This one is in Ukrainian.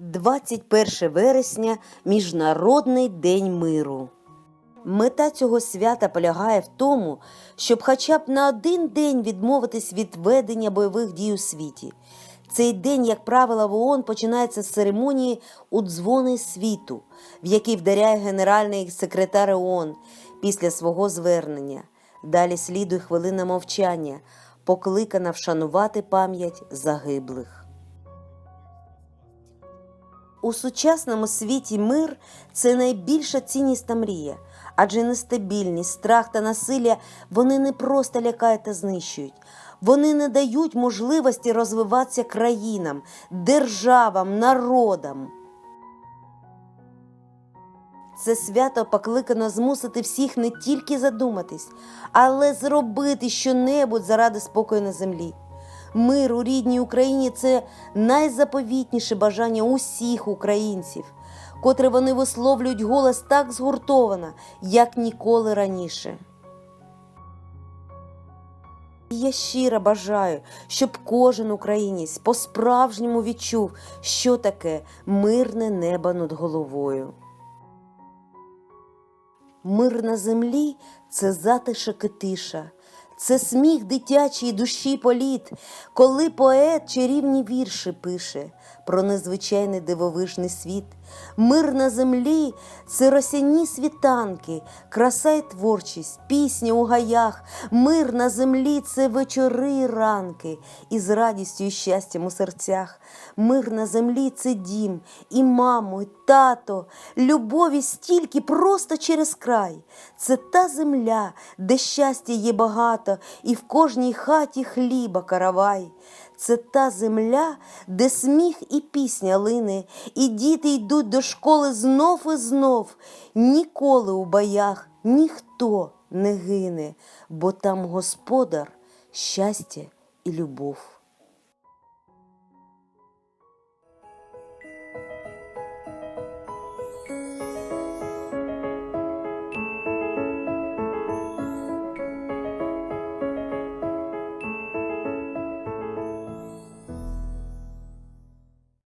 21 вересня Міжнародний день миру. Мета цього свята полягає в тому, щоб хоча б на один день відмовитись від ведення бойових дій у світі. Цей день, як правило, в ООН починається з церемонії у дзвони світу, в який вдаряє генеральний секретар ООН після свого звернення. Далі слідує хвилина мовчання, покликана вшанувати пам'ять загиблих. У сучасному світі мир це найбільша цінність та мрія, адже нестабільність, страх та насилля вони не просто лякають та знищують, вони не дають можливості розвиватися країнам, державам, народам. Це свято покликано змусити всіх не тільки задуматись, але зробити щонебудь заради спокою на землі. Мир у рідній Україні це найзаповітніше бажання усіх українців, котре вони висловлюють голос так згуртовано, як ніколи раніше. Я щиро бажаю, щоб кожен українець по-справжньому відчув, що таке мирне небо над головою. Мир на землі це затишок і тиша, це сміх дитячої душі політ, коли поет чарівні вірші пише про незвичайний дивовижний світ. Мир на землі це росяні світанки, краса й творчість, пісня у гаях. Мир на землі це вечори й ранки, із радістю і щастям у серцях. Мир на землі це дім, і маму, і тато, любові стільки просто через край. Це та земля, де щастя є багато, і в кожній хаті хліба каравай. Це та земля, де сміх і пісня лине, і діти йдуть до школи знов і знов. Ніколи у боях ніхто не гине, бо там господар, щастя і любов.